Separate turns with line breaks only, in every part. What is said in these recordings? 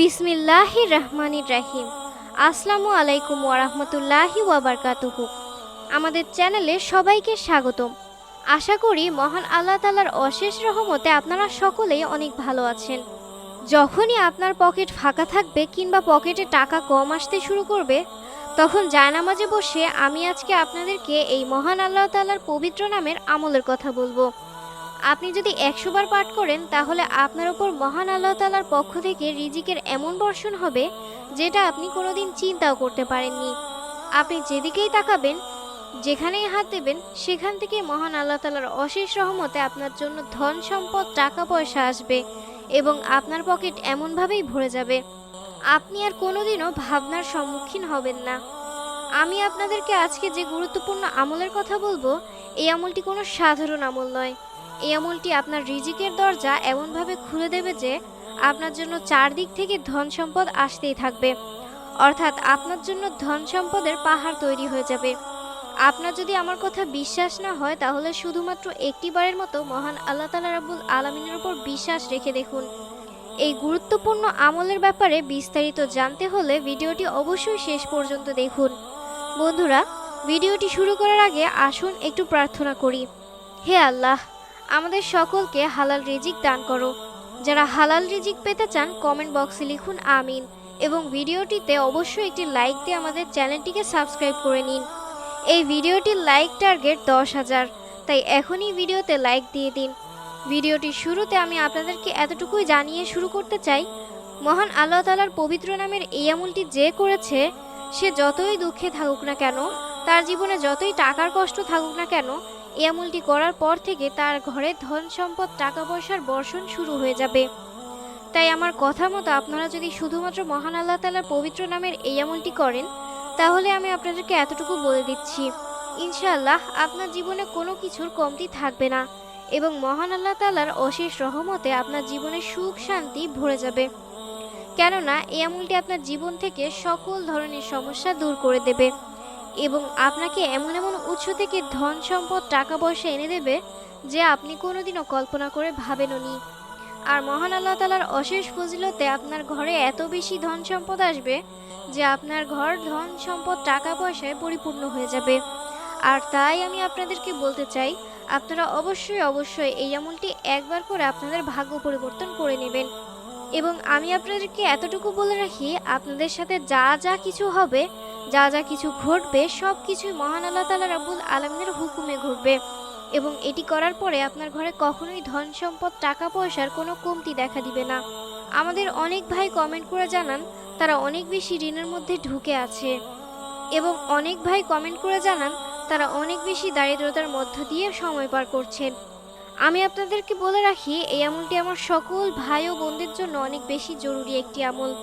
বিসমিল্লাহি রহমানির রাহিম। আসসালামু আলাইকুম ওয়ারহমতুল্লাহি ওয়াবারকাতুহু আমাদের চ্যানেলে সবাইকে স্বাগতম। আশা করি মহান আল্লাহ তালার অশেষ রহমতে আপনারা সকলেই অনেক ভালো আছেন। যখনই আপনার পকেট ফাঁকা থাকবে কিংবা পকেটে টাকা কম আসতে শুরু করবে, তখন জায়নামাজে বসে আমি আজকে আপনাদেরকে এই মহান আল্লাহ তালার পবিত্র নামের আমলের কথা বলব। আপনি যদি একশো বার পাঠ করেন, তাহলে আপনার ওপর মহান আল্লাহ তালার পক্ষ থেকে রিজিকের এমন বর্ষণ হবে, যেটা আপনি কোনোদিন চিন্তাও করতে পারেননি। আপনি যেদিকেই তাকাবেন, যেখানেই হাত দেবেন, সেখান থেকে মহান আল্লাহ তালার অশেষ রহমতে আপনার জন্য ধন, সম্পদ, টাকা পয়সা আসবে এবং আপনার পকেট এমনভাবেই ভরে যাবে। আপনি আর কোনোদিনও ভাবনার সম্মুখীন হবেন না। আমি আপনাদেরকে আজকে যে গুরুত্বপূর্ণ আমলের কথা বলব, এই আমলটি কোনো সাধারণ আমল নয়। এই আমলটি আপনার রিজিকের দরজা এমনভাবে খুলে দেবে যে আপনার জন্য চারদিক থেকে ধন সম্পদ আসতেই থাকবে। অর্থাৎ আপনার জন্য ধন সম্পদের পাহাড় তৈরি হয়ে যাবে। আপনার যদি আমার কথা বিশ্বাস না হয়, তাহলে শুধুমাত্র একটি বারের মতো মহান আল্লাহ তালা রাবুল আলমিনের উপর বিশ্বাস রেখে দেখুন। এই গুরুত্বপূর্ণ আমলের ব্যাপারে বিস্তারিত জানতে হলে ভিডিওটি অবশ্যই শেষ পর্যন্ত দেখুন। বন্ধুরা, ভিডিওটি শুরু করার আগে আসুন একটু প্রার্থনা করি। হে আল্লাহ! আমাদের সকলকে হালাল রিজিক দান করো। যারা হালাল রিজিক পেতে চান কমেন্ট বক্সে লিখুন আমিন এবং ভিডিওটিতে অবশ্যই একটি লাইক দিয়ে আমাদের চ্যানেলটিকে সাবস্ক্রাইব করে নিন। এই ভিডিওটির লাইক টার্গেট দশ হাজার, তাই এখনই ভিডিওতে লাইক দিয়ে দিন। ভিডিওটির শুরুতে আমি আপনাদেরকে এতটুকুই জানিয়ে শুরু করতে চাই, মহান আল্লাহ তালার পবিত্র নামের এই আমলটি যে করেছে, সে যতই দুঃখে থাকুক না কেন, তার জীবনে যতই টাকার কষ্ট থাকুক না কেন এই আমলটি করার পর থেকে তার ঘরে ধন সম্পদ টাকা পয়সার বর্ষণ শুরু হয়ে যাবে। তাই আমার কথা মতো আপনারা যদি শুধুমাত্র মহান আল্লাহ তালার পবিত্র নামের এই আমলটি করেন, তাহলে আমি আপনাদেরকে এতটুকু বলে দিচ্ছি। ইনশাআল্লাহ আপনার জীবনে কোনো কিছুর কমতি থাকবে না এবং মহান আল্লাহ তালার অশেষ রহমতে আপনার জীবনে সুখ, শান্তি ভরে যাবে। কেননা, এই আমলটি আপনার জীবন থেকে সকল ধরনের সমস্যা দূর করে দেবে। এবং আপনাকে এমন এমন উৎস থেকে ধন সম্পদ, টাকা পয়সা এনে দেবে যে আপনি কোনোদিনও কল্পনা করে ভাবেননি। আর মহান আল্লাহ তালার অশেষ ফজিলতে আপনার ঘরে এত বেশি ধন সম্পদ আসবে যে আপনার ঘর ধন সম্পদ, টাকা পয়সায় পরিপূর্ণ হয়ে যাবে। আর তাই আমি আপনাদেরকে বলতে চাই, আপনারা অবশ্যই অবশ্যই এই আমলটি একবার করে আপনাদের ভাগ্য পরিবর্তন করে নেবেন। এবং আমি আপনাদেরকে এতটুকু বলে রাখি, আপনাদের সাথে যা যা কিছু হবে যা যা কিছু ঘটবে সব কিছুই মহান আল্লাহ তালা রাবুল আলমিনের হুকুমে ঘটবে। এবং এটি করার পরে আপনার ঘরে কখনোই ধন সম্পদ, টাকা পয়সার কোনো কমতি দেখা দিবে না। আমাদের অনেক ভাই কমেন্ট করে জানান, তারা অনেক বেশি ঋণের মধ্যে ঢুকে আছে। এবং অনেক ভাই কমেন্ট করে জানান, তারা অনেক বেশি দারিদ্রতার মধ্য দিয়ে সময় পার করছেন। আমি আপনাদেরকে বলে রাখি, এই আমলটি আমার সকল ভাই ও বোনদের জন্য অনেক বেশি জরুরি একটি আমল।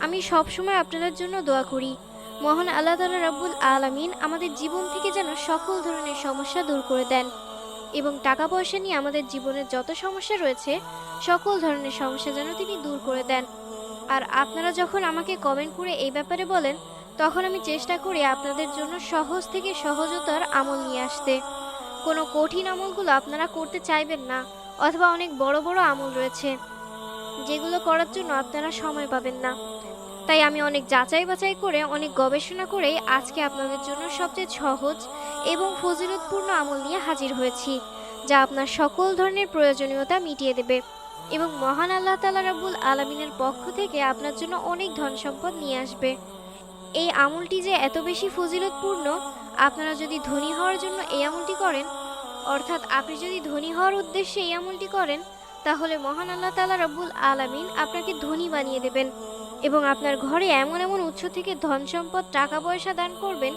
আমি সবসময় আপনাদের জন্য দোয়া করি। মহান আল্লাহ তালা রাব্বুল আলামিন আমাদের জীবন থেকে যেন সকল ধরনের সমস্যা দূর করে দেন এবং টাকা পয়সা নিয়ে আমাদের জীবনের যত সমস্যা রয়েছে, সকল ধরনের সমস্যা যেন তিনি দূর করে দেন। আর আপনারা যখন আমাকে কমেন্ট করে এই ব্যাপারে বলেন, তখন আমি চেষ্টা করি আপনাদের জন্য সহজ থেকে সহজতর আমল নিয়ে আসতে। কোনো কঠিন আমলগুলো আপনারা করতে চাইবেন না, অথবা অনেক বড় বড় আমল রয়েছে, যেগুলো করার জন্য আপনারা সময় পাবেন না। তাই আমি অনেক যাচাই বাছাই করে, অনেক গবেষণা করেই আজকে আপনাদের জন্য সবচেয়ে সহজ এবং ফজিলতপূর্ণ আমল নিয়ে হাজির হয়েছি, যা আপনার সকল ধরনের প্রয়োজনীয়তা মিটিয়ে দেবে এবং মহান আল্লাহ তালা রাবুল আলমিনের পক্ষ থেকে আপনার জন্য অনেক ধন সম্পদ নিয়ে আসবে। এই আমলটি যে এত বেশি ফজিলতপূর্ণ, আপনারা যদি ধনী হওয়ার জন্য এই আমলটি করেন, অর্থাৎ আপনি যদি ধনী হওয়ার উদ্দেশ্যে এই আমলটি করেন, তাহলে মহান আল্লাহ তালা রব্বুল আলামিন আপনাকে ধনী বানিয়ে দেবেন। এবং আপনার ঘরে এমন এমন উৎস থেকে ধন সম্পদ টাকা পয়সা দান করবেন,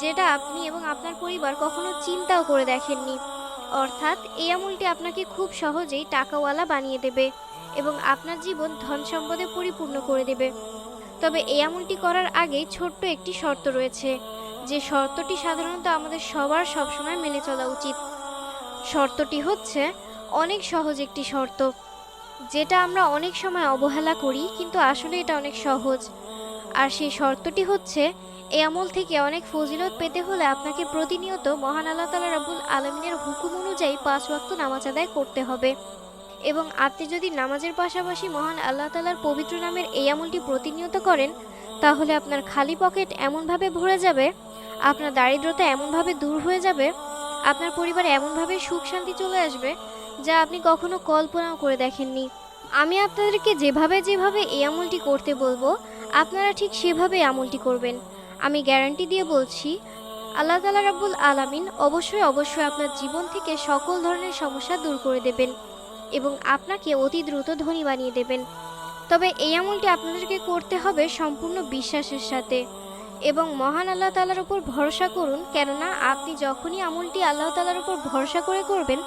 যেটা আপনি এবং আপনার পরিবার কখনো চিন্তাও করে দেখেননি। অর্থাৎ এই আমলটি আপনাকে খুব সহজেই টাকাওয়ালা বানিয়ে দেবে এবং আপনার জীবন ধন সম্পদে পরিপূর্ণ করে দেবে। তবে এই আমলটি করার আগে ছোট্ট একটি শর্ত রয়েছে, যে শর্তটি সাধারণত আমাদের সবার সবসময় মেনে চলা উচিত। শর্তটি হচ্ছে, অনেক সহজ একটি শর্ত। যেটা আমরা অনেক সময় অবহেলা করি, কিন্তু আসলে এটা অনেক সহজ। আর সেই শর্তটি হচ্ছে, এই আমল থেকে অনেক ফজিলত পেতে হলে আপনাকে প্রতিনিয়ত মহান আল্লাহ তালা রাবুল আলমিনের হুকুম অনুযায়ী পাঁচ ওয়াক্ত নামাজ আদায় করতে হবে। এবং আপনি যদি নামাজের পাশাপাশি মহান আল্লাহ তালার পবিত্র নামের এই আমলটি প্রতিনিয়ত করেন, তাহলে আপনার খালি পকেট এমনভাবে ভরে যাবে, আপনার দারিদ্রতা এমনভাবে দূর হয়ে যাবে, আপনার পরিবারে এমনভাবে সুখ শান্তি চলে আসবে যা আপনি কখনো কল্পনাও করে দেখেননি। আমি আপনাদেরকে যেভাবে যেভাবে এই আমলটি করতে বলব, আপনারা ঠিক সেভাবে আমলটি করবেন। আমি গ্যারান্টি দিয়ে বলছি, আল্লাহ তালা রাব্বুল আলামিন অবশ্যই অবশ্যই আপনার জীবন থেকে সকল ধরনের সমস্যা দূর করে দেবেন এবং আপনাকে অতি দ্রুত ধনী বানিয়ে দেবেন। তবে এই আমলটি আপনাদেরকে করতে হবে সম্পূর্ণ বিশ্বাসের সাথে এবং মহান আল্লাহ তালার উপর ভরসা করুন, কেননা আপনি যখনই আমলটি আল্লাহ তালার উপর ভরসা করে করবেন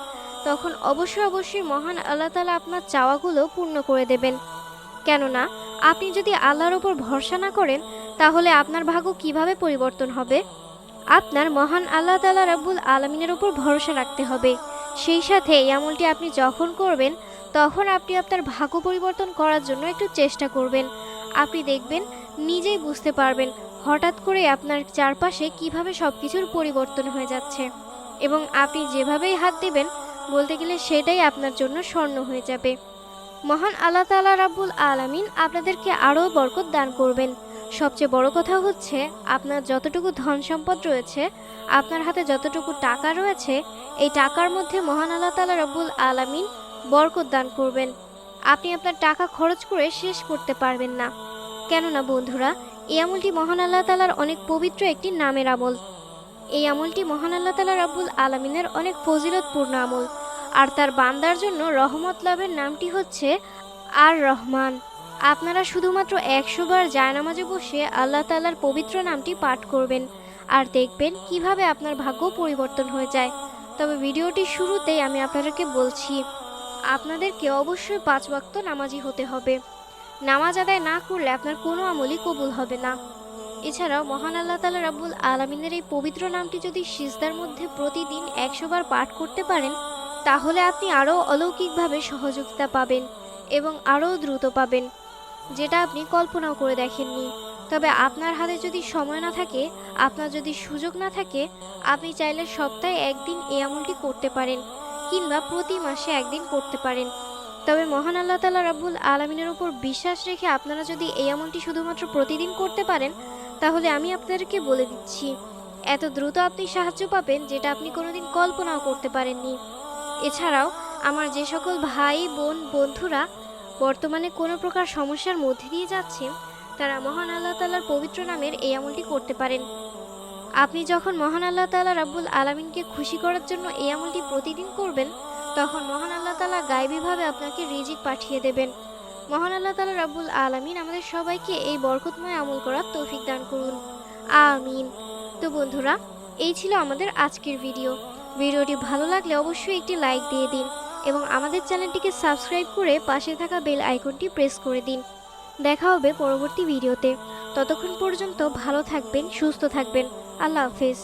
তখন অবশ্যই অবশ্যই মহান আল্লাহ তালা আপনার চাওয়াগুলো পূর্ণ করে দেবেন। কেননা, আপনি যদি আল্লাহর ওপর ভরসা না করেন, তাহলে আপনার ভাগ্য কীভাবে পরিবর্তন হবে? আপনার মহান আল্লাহ তালা রাব্বুল আলমিনের ওপর ভরসা রাখতে হবে। সেই সাথে এই আমলটি আপনি যখন করবেন, তখন আপনি আপনার ভাগ্য পরিবর্তন করার জন্য একটু চেষ্টা করবেন। আপনি দেখবেন, নিজেই বুঝতে পারবেন হঠাৎ করে আপনার চারপাশে কীভাবে সব কিছুর পরিবর্তন হয়ে যাচ্ছে। এবং আপনি যেভাবেই হাত দেবেন বলতে গেলে সেটাই আপনার জন্য স্বর্ণ হয়ে যাবে। মহান আল্লাহ তালা রাব্বুল আলামিন আপনাদেরকে আরও বরকত দান করবেন। সবচেয়ে বড় কথা হচ্ছে, আপনার যতটুকু ধন সম্পদ রয়েছে, আপনার হাতে যতটুকু টাকা রয়েছে, এই টাকার মধ্যে মহান আল্লাহ তালা রব্বুল আলামিন বরকত দান করবেন। আপনি আপনার টাকা খরচ করে শেষ করতে পারবেন না। কেননা বন্ধুরা, এই আমলটি মহান আল্লাহ তালার অনেক পবিত্র একটি নামের আমল। এই আমলটি মহান আল্লাহ তালা রাব্বুল আলামিনের অনেক ফজিলতপূর্ণ আমল। আর তার বান্দার জন্য রহমত লাভের নামটি হচ্ছে আর রহমান। আপনারা শুধুমাত্র একশো বার জায়নামাজে বসে আল্লাহ তালার পবিত্র নামটি পাঠ করবেন আর দেখবেন কীভাবে আপনার ভাগ্য পরিবর্তন হয়ে যায়। তবে ভিডিওটির শুরুতেই আমি আপনাদেরকে বলছি, আপনাদেরকে অবশ্যই পাঁচ ওয়াক্ত নামাজি হতে হবে। নামাজ আদায় না করলে আপনার কোনো আমলই কবুল হবে না। এছাড়াও মহান আল্লাহ তালা রাব্বুল আলমিনের এই পবিত্র নামটি যদি সিজদার মধ্যে প্রতিদিন একশোবার পাঠ করতে পারেন, তাহলে আপনি আরও অলৌকিকভাবে সহযোগিতা পাবেন এবং আরও দ্রুত পাবেন, যেটা আপনি কল্পনাও করে দেখেননি। তবে আপনার হাতে যদি সময় না থাকে, আপনার যদি সুযোগ না থাকে, আপনি চাইলে সপ্তাহে একদিন এই আমলটি করতে পারেন কিংবা প্রতি মাসে একদিন করতে পারেন। তবে মহান আল্লাহ তালা রাব্বুল আলমিনের উপর বিশ্বাস রেখে আপনারা যদি এই আমলটি শুধুমাত্র প্রতিদিন করতে পারেন তাহলে আমি আপনাদেরকে বলে দিচ্ছি, এত দ্রুত আপনি সাহায্য পাবেন যেটা আপনি কোনোদিন কল্পনাও করতে পারেননি। এছাড়াও, আমার যে সকল ভাই, বোন, বন্ধুরা বর্তমানে কোনো প্রকার সমস্যার মধ্যে দিয়ে যাচ্ছেন তারা মহান আল্লাহ তালার পবিত্র নামের এই আমলটি করতে পারেন। আপনি যখন মহান আল্লাহ তালা রাব্বুল আলমিনকে খুশি করার জন্য এই আমলটি প্রতিদিন করবেন, তখন মহান আল্লাহ তালা গায়েবীভাবে আপনাকে রিজিক পাঠিয়ে দেবেন। মহান আল্লাহ তালা রাব্বুল আলমিন আমাদের সবাইকে এই বরকতময় আমল করার তৌফিক দান করুন। আমিন। তো বন্ধুরা, এই ছিল আমাদের আজকের ভিডিও। ভিডিওটি ভালো লাগলে অবশ্যই একটি লাইক দিয়ে দিন এবং আমাদের চ্যানেলটিকে সাবস্ক্রাইব করে পাশে থাকা বেল আইকনটি প্রেস করে দিন। দেখা হবে পরবর্তী ভিডিওতে। ততক্ষণ পর্যন্ত ভালো থাকবেন, সুস্থ থাকবেন। আল্লাহ হাফেজ।